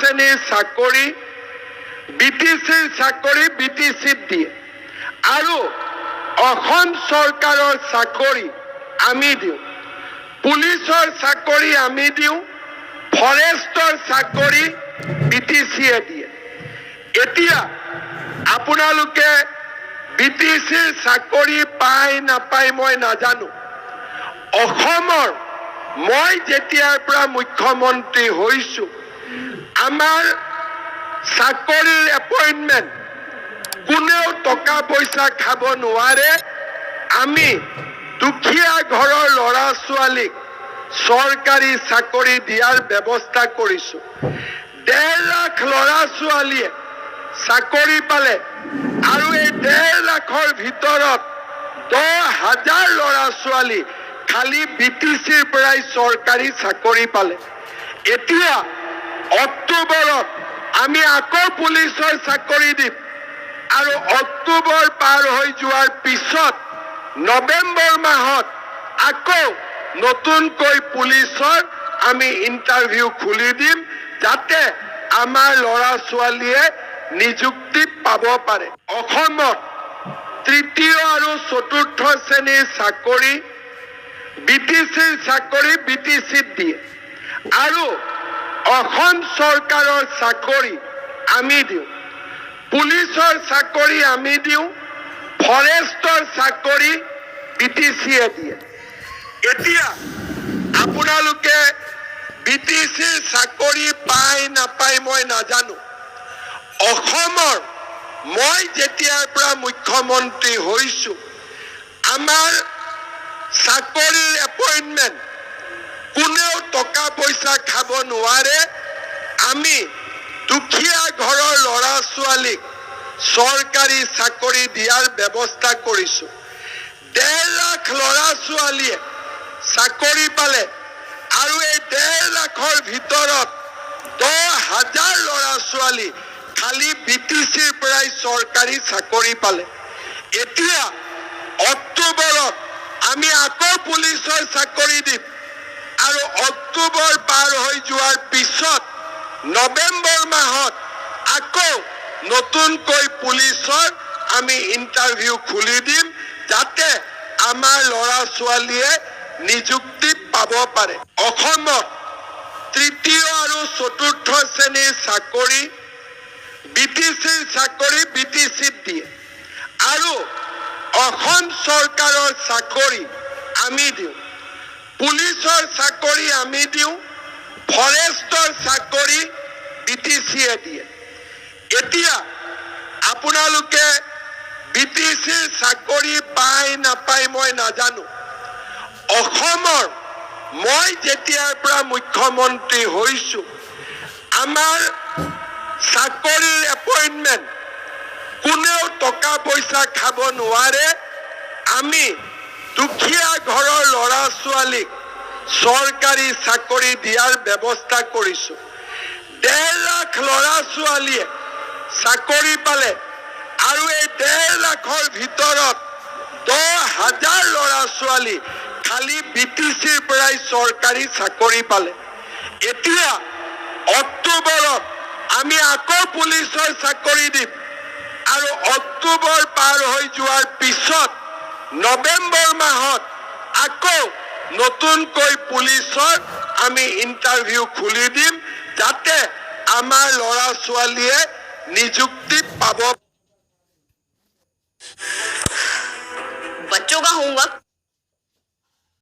শ্ৰেণীৰ চাকৰি B T চিৰ চাকৰি বি দিয়ে। আৰু অসম চৰকাৰৰ চাকৰি আমি দিওঁ। পুলিচৰ চাকৰি আমি দিওঁ, ফৰেষ্টৰ চাকৰি বি টি দিয়ে। এতিয়া আপোনালোকে বি টি চাকৰি পায়, নাপায় মই নাজানো। অসমৰ, মই যেতিয়াৰ পৰা মুখ্যমন্ত্ৰী হৈছো আমাৰ চাকৰিৰ এপইণ্টমেণ্ট কোনেও টকা পইচা খাব নোৱাৰে। আমি দুখীয়া ঘৰৰ ল'ৰা ছোৱালীক চৰকাৰী চাকৰি দিয়াৰ ব্যৱস্থা কৰিছো। ডেৰ লাখ ল'ৰা ছোৱালীয়ে চাকৰি পালে আৰু এই ডেৰ লাখৰ ভিতৰত দহ হাজাৰ ল'ৰা ছোৱালী খালি বি টি চিৰ পৰাই চৰকাৰী চাকৰি পালে। এতিয়া অক্টোবৰত আমি আকৌ পুলিচৰ চাকৰি দিম। আৰু অক্টোবৰ পাৰ হৈ যোৱাৰ পিছত নৱেম্বৰ মাহত আকৌ নতুনকৈ পুলিচৰ আমি ইণ্টাৰভিউ খুলি দিম যাতে আমাৰ ল'ৰা ছোৱালীয়ে নিযুক্তি পাব পাৰে। অসমত তৃতীয় আৰু চতুৰ্থ শ্ৰেণীৰ চাকৰি, বি টি চিৰ চাকৰি বি দিয়ে। আৰু অসম চৰকাৰৰ চাকৰি আমি দিওঁ। পুলিচৰ চাকৰি আমি দিওঁ, ফৰেষ্টৰ চাকৰি বি টি চিয়ে দিয়ে। এতিয়া আপোনালোকে বি টি চিৰ চাকৰি পায়, নাপায় মই নাজানো। অসমৰ, মই যেতিয়াৰ পৰা মুখ্যমন্ত্ৰী হৈছো, আমাৰ চাকৰিৰ এপইণ্টমেণ্ট পইচা খাব নোৱাৰে, আমি দুখীয়া ঘৰৰ ল'ৰা ছোৱালীক চৰকাৰী চাকৰি দিয়াৰ ব্যৱস্থা কৰিছো। ডেৰ লাখ ল'ৰা ছোৱালীয়ে চাকৰি পালে আৰু এই ডেৰ লাখৰ ভিতৰত দহ হাজাৰ ল'ৰা ছোৱালী খালি বি টি চিৰ পৰাই চৰকাৰী চাকৰি পালে। এতিয়া অক্টোবৰত আমি আকৌ পুলিচৰ চাকৰি দিম। আৰু অক্টোবৰ পাৰ হৈ যোৱাৰ পিছত নৱেম্বৰ মাহত আকৌ নতুনকৈ পুলিচৰ আমি ইণ্টাৰভিউ খুলি দিম যাতে আমাৰ ল'ৰা ছোৱালীয়ে নিযুক্তি পাব পাৰে। অসমত তৃতীয় আৰু চতুৰ্থ শ্ৰেণীৰ চাকৰি বি টি চিৰ চাকৰি বি টি চিত দিয়ে। আৰু অসম চৰকাৰৰ চাকৰি আমি দিওঁ। পুলিচৰ চাকৰি আমি দিওঁ, ফৰেষ্টৰ চাকৰি বি টি চিয়ে দিয়ে। এতিয়া আপোনালোকে বি টি চিৰ চাকৰি পায়, নাপায় মই নাজানো। অসমৰ, মই যেতিয়াৰ পৰা মুখ্যমন্ত্ৰী হৈছো, আমাৰ চাকৰিৰ এপইণ্টমেণ্ট কোনেও টকা পইচা খাব নোৱাৰে, আমি দুখীয়া ঘৰৰ ল'ৰা ছোৱালীক চৰকাৰী চাকৰি দিয়াৰ ব্যৱস্থা কৰিছো। ডেৰ লাখ ল'ৰা ছোৱালীয়ে চাকৰি পালে আৰু এই ডেৰ লাখৰ ভিতৰত দহ হাজাৰ ল'ৰা ছোৱালী খালি বি টি চিৰ পৰাই চৰকাৰী চাকৰি পালে। এতিয়া অক্টোবৰত আমি আকৌ পুলিচৰ চাকৰি দিম আৰু অক্টোবৰ পাৰ হৈ যোৱাৰ পিছত নৱেম্বৰ মাহত আকৌ নতুনকৈ পুলিচৰ আমি ইণ্টাৰভিউ খুলি দিম যাতে আমাৰ ল'ৰা ছোৱালীয়ে নিযুক্তি পাব बच्चों का होमवर्क